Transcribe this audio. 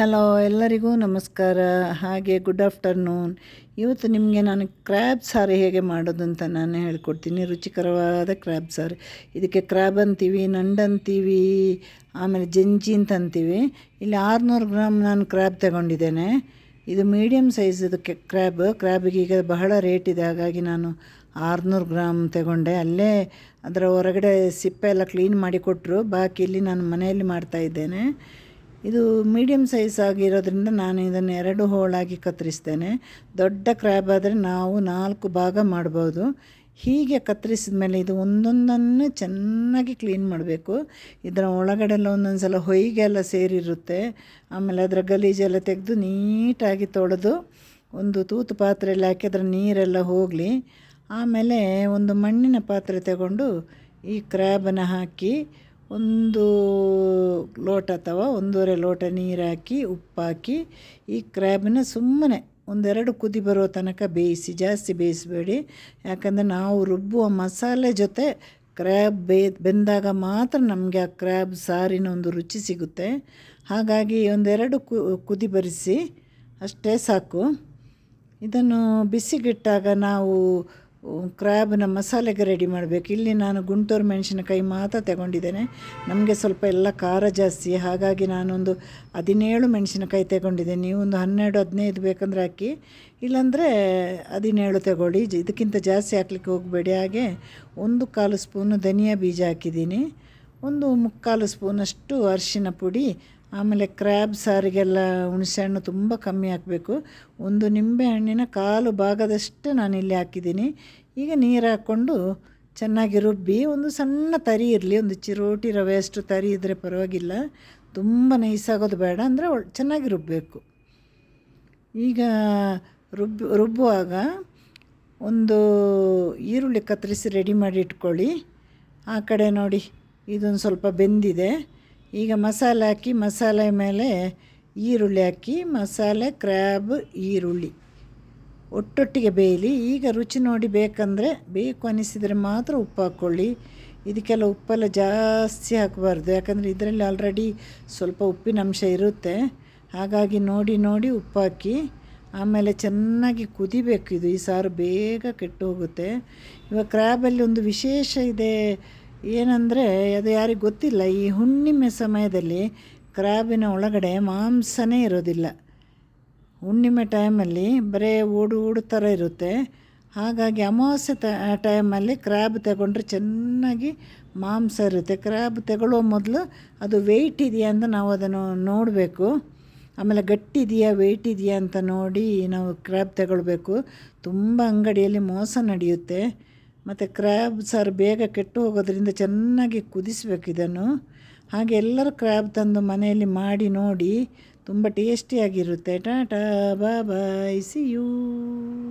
Hello, ಎಲ್ಲರಿಗೂ ನಮಸ್ಕಾರ. ಹಾಗೆ ಗುಡ್ ಆಫ್ಟರ್ನೂನ್ ಇವತ್ತು ನಿಮಗೆ ನಾನು ಕ್ರ್ಯಾಬ್ ಸಾರು ಹೇಗೆ ಮಾಡೋದು ಅಂತ ನಾನು ಹೇಳ್ಕೊಡ್ತೀನಿ. ರುಚಿಕರವಾದ ಕ್ರ್ಯಾಬ್ ಸಾರು. ಇದಕ್ಕೆ ಕ್ರ್ಯಾಬ್ ಅಂತೀವಿ ನಂಡಂತೀವಿ ಆಮೇಲೆ ಜಂಜಿ ಅಂತ ಅಂತೀವಿ. ಇಲ್ಲಿ ಆರುನೂರು ಗ್ರಾಮ್ ನಾನು ಕ್ರ್ಯಾಬ್ ತಗೊಂಡಿದ್ದೇನೆ. ಇದು ಮೀಡಿಯಮ್ ಸೈಜ್ ಇದಕ್ಕೆ ಕ್ರ್ಯಾಬ್ ಕ್ರ್ಯಾಬಿಗೆ ಈಗ ಬಹಳ ರೇಟ್ ಇದೆ. ಹಾಗಾಗಿ ನಾನು ಆರುನೂರು ಗ್ರಾಮ್ ತಗೊಂಡೆ. ಅಲ್ಲೇ ಅದರ ಹೊರಗಡೆ ಸಿಪ್ಪೆ ಎಲ್ಲ ಕ್ಲೀನ್ ಮಾಡಿ ಕೊಟ್ಟರು ಬಾಕಿ ಇಲ್ಲಿ ನಾನು ಮನೆಯಲ್ಲಿ ಮಾಡ್ತಾಯಿದ್ದೇನೆ ಇದು ಮೀಡಿಯಮ್ ಸೈಜ್ ಆಗಿರೋದ್ರಿಂದ ನಾನು ಇದನ್ನು ಎರಡು ಹೋಳಾಗಿ ಕತ್ತರಿಸ್ತೇನೆ. ದೊಡ್ಡ ಕ್ರ್ಯಾಬ್ ಆದರೆ ನಾವು ನಾಲ್ಕು ಭಾಗ ಮಾಡ್ಬೋದು. ಹೀಗೆ ಕತ್ತರಿಸಿದ ಮೇಲೆ ಇದು ಒಂದೊಂದನ್ನು ಚೆನ್ನಾಗಿ ಕ್ಲೀನ್ ಮಾಡಬೇಕು. ಇದರ ಒಳಗಡೆಲ್ಲ ಒಂದೊಂದು ಸಲ ಹೊಯ್ಗೆಲ್ಲ ಸೇರಿರುತ್ತೆ. ಆಮೇಲೆ ಅದರ ಗಲೀಜೆಲ್ಲ ತೆಗೆದು ನೀಟಾಗಿ ತೊಳೆದು ಒಂದು ತೂತು ಪಾತ್ರೆಯಲ್ಲಿ ಹಾಕಿ ಅದರ ನೀರೆಲ್ಲ ಹೋಗಲಿ. ಆಮೇಲೆ ಒಂದು ಮಣ್ಣಿನ ಪಾತ್ರೆ ತಗೊಂಡು ಈ ಕ್ರ್ಯಾಬನ್ನು ಹಾಕಿ ಒಂದು ಲೋಟ ಅಥವಾ ಒಂದೂವರೆ ಲೋಟ ನೀರು ಹಾಕಿ ಉಪ್ಪಾಕಿ, ಈ ಕ್ರ್ಯಾಬನ್ನ ಸುಮ್ಮನೆ ಒಂದೆರಡು ಕುದಿ ಬರೋ ತನಕ ಬೇಯಿಸಿ, ಜಾಸ್ತಿ ಬೇಯಿಸಬೇಡಿ. ಯಾಕಂದರೆ ನಾವು ರುಬ್ಬುವ ಮಸಾಲೆ ಜೊತೆ ಕ್ರ್ಯಾಬ್ ಬೇ, ಬೆಂದಾಗ ಮಾತ್ರ ನಮಗೆ ಆ ಕ್ರ್ಯಾಬ್ ಸಾರಿನ ಒಂದು ರುಚಿ ಸಿಗುತ್ತೆ. ಹಾಗಾಗಿ ಒಂದೆರಡು ಕುದಿ ಬರಿಸಿ, ಅಷ್ಟೇ ಸಾಕು. ಇದನ್ನು ಬಿಸಿಗಿಟ್ಟಾಗ ನಾವು ಕ್ರ್ಯಾಬ್ನ ಮಸಾಲೆಗೆ ರೆಡಿ ಮಾಡಬೇಕು. ಇಲ್ಲಿ ನಾನು ಗುಂಟೂರು ಮೆಣಸಿನಕಾಯಿ ಮಾತ್ರ ತಗೊಂಡಿದ್ದೇನೆ. ನಮಗೆ ಸ್ವಲ್ಪ ಎಲ್ಲ ಖಾರ ಜಾಸ್ತಿ. ಹಾಗಾಗಿ ನಾನೊಂದು ಹದಿನೇಳು ಮೆಣಸಿನಕಾಯಿ ತಗೊಂಡಿದ್ದೇನೆ. ನೀವು ಒಂದು ಹನ್ನೆರಡು, ಹದಿನೈದು ಬೇಕಂದ್ರೆ ಹಾಕಿ. ಇಲ್ಲಾಂದರೆ ಹದಿನೇಳು ತಗೊಳ್ಳಿ. ಇದಕ್ಕಿಂತ ಜಾಸ್ತಿ ಹಾಕ್ಲಿಕ್ಕೆ ಹೋಗಬೇಡಿ. ಹಾಗೆ ಒಂದು ಕಾಲು ಸ್ಪೂನು ಧನಿಯಾ ಬೀಜ ಹಾಕಿದ್ದೀನಿ. ಒಂದು ಮುಕ್ಕಾಲು ಸ್ಪೂನಷ್ಟು ಅರಿಶಿನ ಪುಡಿ ಆಮೇಲೆ ಕ್ರ್ಯಾಬ್ ಸಾರಿಗೆಲ್ಲ ಹುಣಸೆಹಣ್ಣು ತುಂಬ ಕಮ್ಮಿ ಹಾಕಬೇಕು. ಒಂದು ನಿಂಬೆ ಹಣ್ಣಿನ ಕಾಲು ಭಾಗದಷ್ಟು ನಾನು ಇಲ್ಲಿ ಹಾಕಿದ್ದೀನಿ. ಈಗ ನೀರು ಹಾಕ್ಕೊಂಡು ಚೆನ್ನಾಗಿ ರುಬ್ಬಿ ಒಂದು ಸಣ್ಣ ತರಿ ಇರಲಿ, ಒಂದು ಚಿರೋಟಿ ರವೆ ಅಷ್ಟು ತರಿ ಇದ್ದರೆ ಪರವಾಗಿಲ್ಲ. ತುಂಬ ನೈಸಾಗೋದು ಬೇಡ ಅಂದರೆ ಚೆನ್ನಾಗಿ ರುಬ್ಬಬೇಕು ಈಗ ರುಬ್ಬ, ರುಬ್ಬುವಾಗ ಒಂದು ಈರುಳ್ಳಿ ಕತ್ತರಿಸಿ ರೆಡಿ ಮಾಡಿ ಇಟ್ಕೊಳ್ಳಿ. ಆ ಕಡೆ ನೋಡಿ, ಇದೊಂದು ಸ್ವಲ್ಪ ಬೆಂದಿದೆ. ಈಗ ಮಸಾಲೆ ಹಾಕಿ, ಮಸಾಲೆ ಮೇಲೆ ಈರುಳ್ಳಿ ಹಾಕಿ, ಮಸಾಲೆ, ಕ್ರ್ಯಾಬ್, ಈರುಳ್ಳಿ. ಒಟ್ಟೊಟ್ಟಿಗೆ ಬೇಯಲಿ. ಈಗ ರುಚಿ ನೋಡಿ ಬೇಕಂದರೆ ಬೇಕು ಅನಿಸಿದರೆ ಮಾತ್ರ ಉಪ್ಪು ಹಾಕ್ಕೊಳ್ಳಿ. ಇದಕ್ಕೆಲ್ಲ ಉಪ್ಪೆಲ್ಲ ಜಾಸ್ತಿ ಹಾಕಬಾರ್ದು. ಯಾಕಂದರೆ ಇದರಲ್ಲಿ ಆಲ್ರೆಡಿ ಸ್ವಲ್ಪ ಉಪ್ಪಿನ ಅಂಶ ಇರುತ್ತೆ. ಹಾಗಾಗಿ ನೋಡಿ ನೋಡಿ ಉಪ್ಪು ಹಾಕಿ, ಆಮೇಲೆ ಚೆನ್ನಾಗಿ ಕುದಿಬೇಕು. ಇದು ಈ ಸಾರು ಬೇಗ ಕೆಟ್ಟು ಹೋಗುತ್ತೆ. ಇವಾಗ ಕ್ರ್ಯಾಬಲ್ಲಿ ಒಂದು ವಿಶೇಷ ಇದೆ ಏನಂದರೆ, ಅದು ಯಾರಿಗೆ ಗೊತ್ತಿಲ್ಲ, ಈ ಹುಣ್ಣಿಮೆ ಸಮಯದಲ್ಲಿ ಕ್ರ್ಯಾಬಿನ ಒಳಗಡೆ ಮಾಂಸನೇ ಇರೋದಿಲ್ಲ. ಹುಣ್ಣಿಮೆ ಟೈಮಲ್ಲಿ ಬರೀ ಓಡು ಓಡು ಥರ ಇರುತ್ತೆ. ಹಾಗಾಗಿ ಅಮಾವಾಸ್ಯೆ ತ ಟೈಮಲ್ಲಿ ಕ್ರ್ಯಾಬ್ ತಗೊಂಡ್ರೆ ಚೆನ್ನಾಗಿ ಮಾಂಸ ಇರುತ್ತೆ. ಕ್ರ್ಯಾಬ್ ತಗೊಳ್ಳೋ ಮೊದಲು ಅದು ವೆಯ್ಟ್ ಇದೆಯಾ ಅಂತ ನಾವು ಅದನ್ನು ನೋಡಬೇಕು. ಆಮೇಲೆ ಗಟ್ಟಿದೆಯಾ ವೆಯ್ಟ್ ಇದೆಯಾ ಅಂತ ನೋಡಿ ನಾವು ಕ್ರ್ಯಾಬ್ ತಗೊಳ್ಬೇಕು. ತುಂಬ ಅಂಗಡಿಯಲ್ಲಿ ಮೋಸ ನಡೆಯುತ್ತೆ. ಮತ್ತು ಕ್ರ್ಯಾಬ್ ಸಾರು ಬೇಗ ಕೆಟ್ಟು ಹೋಗೋದ್ರಿಂದ ಚೆನ್ನಾಗಿ ಕುದಿಸ್ಬೇಕು ಇದನ್ನು. ಹಾಗೆ ಎಲ್ಲರೂ ಕ್ರ್ಯಾಬ್ ತಂದು ಮನೆಯಲ್ಲಿ ಮಾಡಿ ನೋಡಿ, ತುಂಬ ಟೇಸ್ಟಿಯಾಗಿರುತ್ತೆ ಟಾಟಾ ಬಾ ಬಾಯ್ ಸಿ ಯೂ